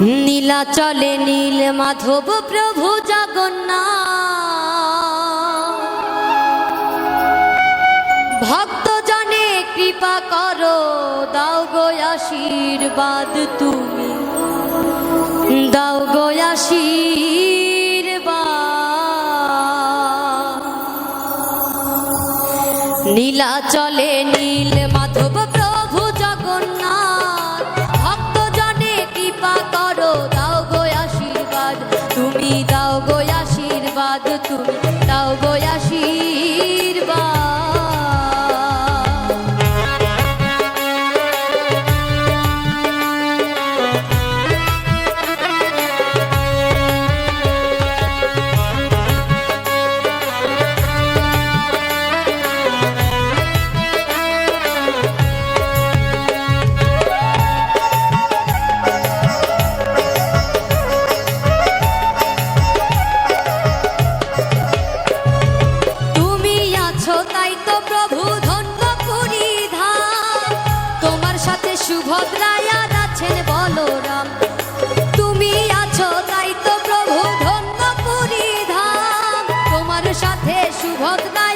নীলা চলে নীল মাধব প্রভু জগন্নাথ। ভক্ত জনে কৃপা করো, দাও গো আশীর্বাদ তুমি। দাও গো আশীর্বাদ। নীলা চলে নীল মাধব তুমি দাও গো আশীর্বাদ তুমি দাও গো তাই তো প্রভু ধন্য পুরীধা তোমার সাথে সুভদ্রায় আছেন বলরাম। তুমি আছো তাই তো প্রভু ধন্য পুরীধা তোমার সাথে সুভদ্রা